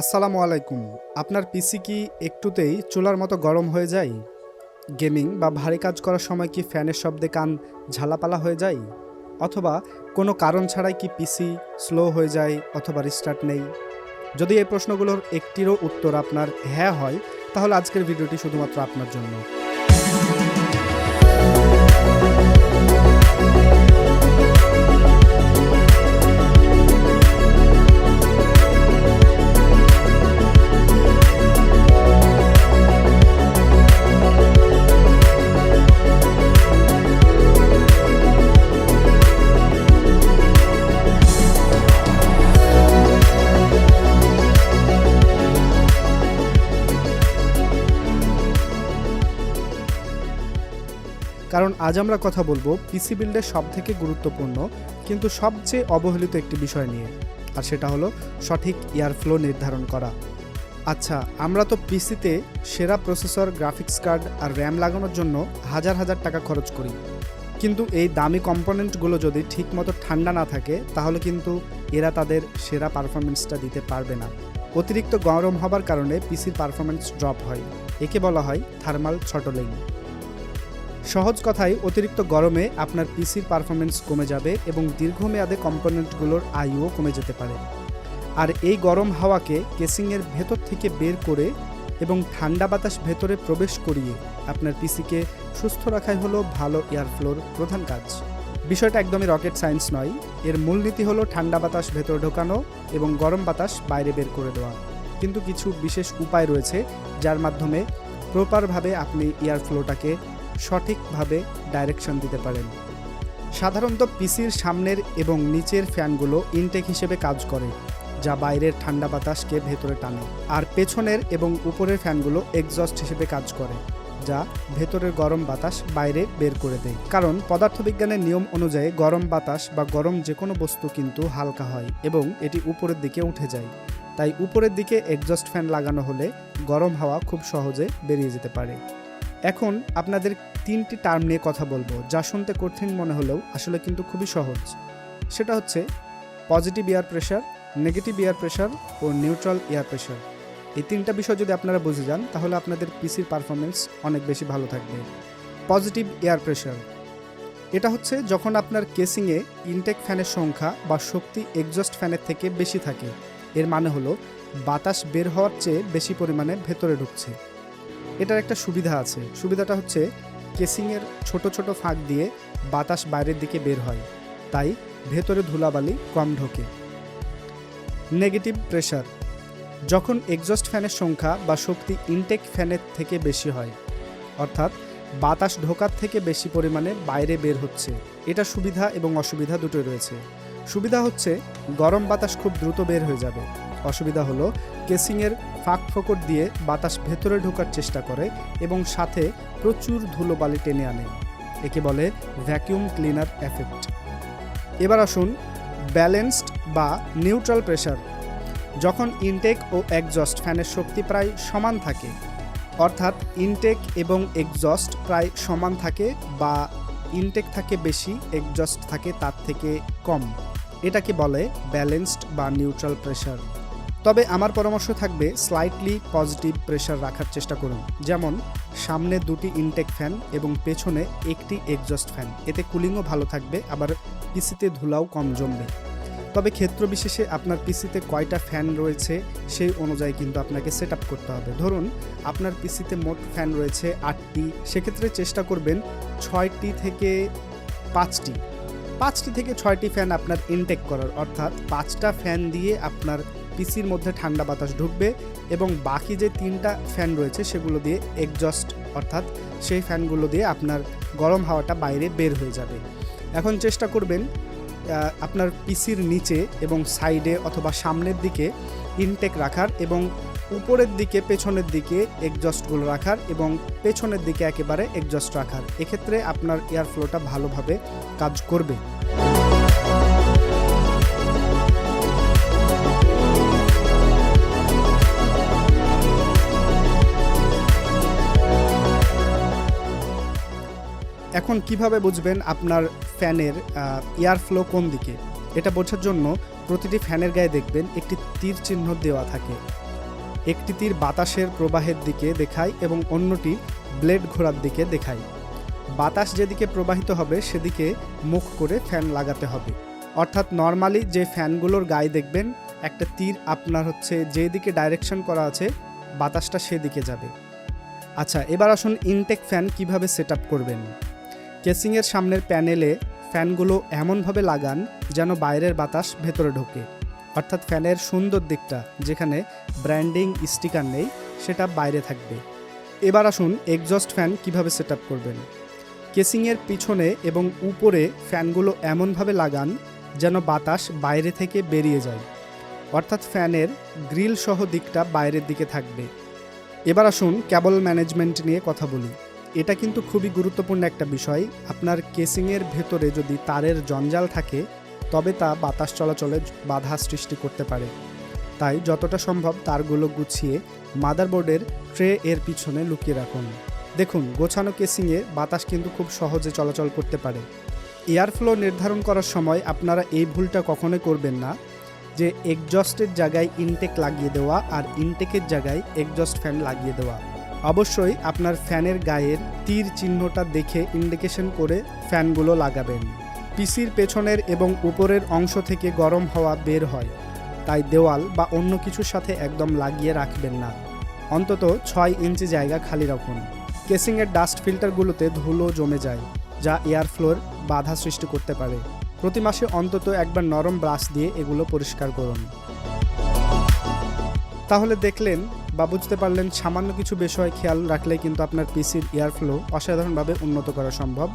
আসসালামু আলাইকুম। আপনার পিসি কি একটুতেই চুলার মতো গরম হয়ে যায়? গেমিং বা ভারী কাজ করার সময় কি ফ্যানের শব্দে কান ঝালাপালা হয়ে যায়? অথবা কোনো কারণ ছাড়াই কি পিসি স্লো হয়ে যায় অথবা রিস্টার্ট নেই? যদি এই প্রশ্নগুলোর একটিরও উত্তর আপনার হ্যাঁ হয়, তাহলে আজকের ভিডিওটি শুধুমাত্র আপনার জন্য। কারণ আজ আমরা কথা বলব পিসি বিল্ডের সব থেকে গুরুত্বপূর্ণ, কিন্তু সবচেয়ে অবহেলিত একটি বিষয় নিয়ে, আর সেটা হলো সঠিক এয়ারফ্লো নির্ধারণ করা। আচ্ছা আমরা তো পিসিতে সেরা প্রসেসর, গ্রাফিক্স কার্ড আর র্যাম লাগানোর জন্য হাজার হাজার টাকা খরচ করি। কিন্তু এই দামি কম্পোনেন্টগুলো যদি ঠিকমতো ঠান্ডা না থাকে, তাহলে কিন্তু এরা তাদের সেরা পারফরমেন্সটা দিতে পারবে না। অতিরিক্ত গরম হবার কারণে পিসির পারফরমেন্স ড্রপ হয়। একে বলা হয় থার্মাল ছটলিং সহজ কথায় অতিরিক্ত গরমে আপনার পিসির পারফরমেন্স কমে যাবে এবং দীর্ঘমেয়াদে কম্পোনেন্টগুলোর আয়ুও কমে যেতে পারে। আর এই গরম হাওয়াকে কেসিংয়ের ভেতর থেকে বের করে এবং ঠান্ডা বাতাস ভেতরে প্রবেশ করিয়ে আপনার পিসিকে সুস্থ রাখাই হলো ভালো এয়ারফ্লোর প্রধান কাজ। বিষয়টা একদমই রকেট সায়েন্স নয়, এর মূলনীতি হলো ঠান্ডা বাতাস ভেতরে ঢোকানো এবং গরম বাতাস বাইরে বের করে দেওয়া। কিন্তু কিছু বিশেষ উপায় রয়েছে, যার মাধ্যমে প্রপারভাবে আপনি এয়ারফ্লোটাকে সঠিকভাবে ডাইরেকশন দিতে পারেন। সাধারণত পিসির সামনের এবং নিচের ফ্যানগুলো ইনটেক হিসেবে কাজ করে, যা বাইরের ঠান্ডা বাতাসকে ভেতরে টানে। আর পেছনের এবং উপরের ফ্যানগুলো এক্সস্ট হিসেবে কাজ করে, যা ভেতরের গরম বাতাস বাইরে বের করে দেয়। কারণ পদার্থবিজ্ঞানের নিয়ম অনুযায়ী গরম বাতাস বা গরম যে কোনো বস্তু কিন্তু হালকা হয় এবং এটি উপরের দিকে উঠে যায়। তাই উপরের দিকে এক্সস্ট ফ্যান লাগানো হলে গরম হাওয়া খুব সহজে বেরিয়ে যেতে পারে। এখন আপনাদের তিনটি টার্ম নিয়ে কথা বলব, যা শুনতে কঠিন মনে হলেও আসলে কিন্তু খুবই সহজ। সেটা হচ্ছে positive air pressure negative air pressure ও নিউট্রাল এয়ার প্রেশার এই তিনটা বিষয় যদি আপনারা বুঝে যান, তাহলে আপনাদের পিসির পারফরমেন্স অনেক বেশি ভালো থাকবে। পজিটিভ এয়ার প্রেশার এটা হচ্ছে যখন আপনার কেসিংয়ে ইনটেক ফ্যানের সংখ্যা বা শক্তি এক্সস্ট ফ্যানের থেকে বেশি থাকে। এর মানে হলো বাতাস বের হওয়ার চেয়ে বেশি পরিমাণে ভেতরে ঢুকছে। এটার একটা সুবিধা আছে। সুবিধাটা হচ্ছে কেসিংয়ের ছোট ছোট ফাঁক দিয়ে বাতাস বাইরের দিকে বের হয়। তাই ভেতরে ধুলাবালি কম ঢোকে। নেগেটিভ প্রেশার যখন এক্সস্ট ফ্যানের সংখ্যা বা শক্তি ইনটেক ফ্যানের থেকে বেশি হয়, অর্থাৎ বাতাস ঢোকার থেকে বেশি পরিমাণে বাইরে বের হচ্ছে, এটা সুবিধা এবং অসুবিধা দুটোই রয়েছে। সুবিধা হচ্ছে গরম বাতাস খুব দ্রুত বের হয়ে যাবে। অসুবিধা হলো কেসিংয়ের ফাঁক ফোকর দিয়ে বাতাস ভেতরে ঢোকার চেষ্টা করে এবং সাথে প্রচুর ধুলোবালি টেনে আনে। একে বলে ভ্যাকিউম ক্লিনার এফেক্ট এবার আসুন ব্যালেন্সড বা নিউট্রাল প্রেশার যখন ইনটেক ও একজস্ট ফ্যানের শক্তি প্রায় সমান থাকে, অর্থাৎ ইনটেক এবং এক্সস্ট প্রায় সমান থাকে বা ইনটেক থাকে বেশি এক্সস্ট থাকে তার থেকে কম। এটাকে বলে ব্যালেন্সড বা নিউট্রাল প্রেশার তবে আমার পরামর্শ থাকবে স্লাইটলি পজিটিভ প্রেশার রাখার চেষ্টা করুন। যেমন, সামনে দুটি ইনটেক ফ্যান এবং পেছনে একটি এক্সস্ট ফ্যান এতে কুলিংও ভালো থাকবে, আবার পিসিতে ধুলাও কম জমবে। তবে ক্ষেত্র বিশেষে আপনার পিসিতে কয়টা ফ্যান রয়েছে, সেই অনুযায়ী কিন্তু আপনাকে সেট করতে হবে। ধরুন, আপনার পিসিতে মোট ফ্যান রয়েছে আটটি, সেক্ষেত্রে চেষ্টা করবেন ছয়টি থেকে পাঁচটি। পাঁচটি থেকে ছয়টি ফ্যান আপনার ইনটেক করার, অর্থাৎ পাঁচটা ফ্যান দিয়ে আপনার পিসির মধ্যে ঠান্ডা বাতাস ঢুকবে এবং বাকি যে তিনটা ফ্যান রয়েছে সেগুলো দিয়ে এক্সস্ট অর্থাৎ সেই ফ্যানগুলো দিয়ে আপনার গরম হাওয়াটা বাইরে বের হয়ে যাবে। এখন চেষ্টা করবেন আপনার পিসির নিচে এবং সাইডে অথবা সামনের দিকে ইনটেক রাখার এবং উপরের দিকে পেছনের দিকে এক্সস্টগুলো রাখার এবং পেছনের দিকে একেবারে এক্সস্ট রাখার। এক্ষেত্রে আপনার এয়ার ফ্লোটা ভালোভাবে কাজ করবে। এখন কীভাবে বুঝবেন আপনার ফ্যানের এয়ার ফ্লো কোন দিকে? এটা বোঝার জন্য প্রতিটি ফ্যানের গায়ে দেখবেন একটি তীর চিহ্ন দেওয়া থাকে। একটি তীর বাতাসের প্রবাহের দিকে দেখায় এবং অন্যটি ব্লেড ঘোরার দিকে দেখায়। বাতাস যেদিকে প্রবাহিত হবে, সেদিকে মুখ করে ফ্যান লাগাতে হবে। অর্থাৎ নর্মালি যে ফ্যানগুলোর গায়ে দেখবেন, একটা তীর আপনার হচ্ছে যেদিকে ডাইরেকশন করা আছে, বাতাসটা সেদিকে যাবে। আচ্ছা এবার আসুন ইনটেক ফ্যান কীভাবে সেট করবেন? কেসিংয়ের সামনের প্যানেলে ফ্যানগুলো এমনভাবে লাগান যেন বাইরের বাতাস ভেতরে ঢোকে। অর্থাৎ ফ্যানের সুন্দর দিকটা, যেখানে ব্র্যান্ডিং স্টিকার নেই, সেটা বাইরে থাকবে। এবার আসুন এক্সস্ট ফ্যান কীভাবে সেট করবেন। কেসিংয়ের পিছনে এবং উপরে ফ্যানগুলো এমনভাবে লাগান যেন বাতাস বাইরে থেকে বেরিয়ে যায়। অর্থাৎ ফ্যানের গ্রিল সহ দিকটা বাইরের দিকে থাকবে। এবার আসুন ক্যাবল ম্যানেজমেন্ট নিয়ে কথা বলি। এটা কিন্তু খুবই গুরুত্বপূর্ণ একটা বিষয়। আপনার কেসিংয়ের ভেতরে যদি তারের জঞ্জাল থাকে, তবে তা বাতাস চলাচলে বাধা সৃষ্টি করতে পারে। তাই যতটা সম্ভব তারগুলো গুছিয়ে মাদারবোর্ডের ট্রে এর পিছনে লুকিয়ে রাখুন। দেখুন, গোছানো কেসিংয়ে বাতাস কিন্তু খুব সহজে চলাচল করতে পারে। এয়ার ফ্লো নির্ধারণ করার সময় আপনারা এই ভুলটা কখনোই করবেন না, যে এক্সজস্টের জায়গায় ইনটেক লাগিয়ে দেওয়া আর ইনটেকের জায়গায় এক্সজস্ট ফ্যান লাগিয়ে দেওয়া। অবশ্যই আপনার ফ্যানের গায়ের তীর চিহ্নটা দেখে ইন্ডিকেশন করে ফ্যানগুলো লাগাবেন। পিসির পেছনের এবং উপরের অংশ থেকে গরম হাওয়া বের হয়। তাই দেওয়াল বা অন্য কিছুর সাথে একদম লাগিয়ে রাখবেন না। অন্তত ছয় ইঞ্চি জায়গা খালি রাখুন। কেসিংয়ের ডাস্ট ফিল্টারগুলোতে ধুলো জমে যায়, যা এয়ার ফ্লোর বাধা সৃষ্টি করতে পারে। প্রতি মাসে অন্তত একবার নরম ব্রাশ দিয়ে এগুলো পরিষ্কার করুন। তাহলে দেখলেন বা বুঝতে পারলেন সামান্য কিছু বিষয় খেয়াল রাখলে কিন্তু আপনার পিসির এয়ার ফ্লো অসাধারণভাবে উন্নত করা সম্ভব।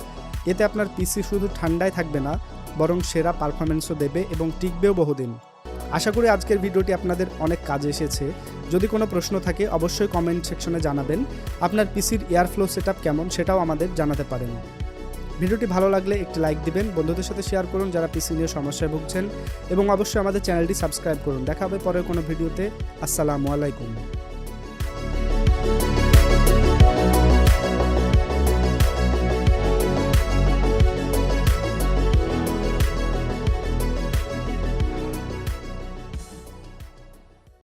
এতে আপনার পিসি শুধু ঠান্ডায় থাকবে না, বরং সেরা পারফরমেন্সও দেবে এবং টিকবেও বহুদিন। আশা করি আজকের ভিডিওটি আপনাদের অনেক কাজে এসেছে। যদি কোনো প্রশ্ন থাকে, অবশ্যই কমেন্ট সেকশনে জানাবেন। আপনার পিসির এয়ার ফ্লো সেট কেমন সেটাও আমাদের জানাতে পারেন। ভিডিওটি ভালো লাগলে একটি লাইক দিবেন, বন্ধুদের সাথে শেয়ার করুন যারা পিসি নিয়ে সমস্যায় ভুগছেন এবং অবশ্যই আমাদের চ্যানেলটি সাবস্ক্রাইব করুন। দেখা হবে পরের কোনো ভিডিওতে। আসসালামু আলাইকুম।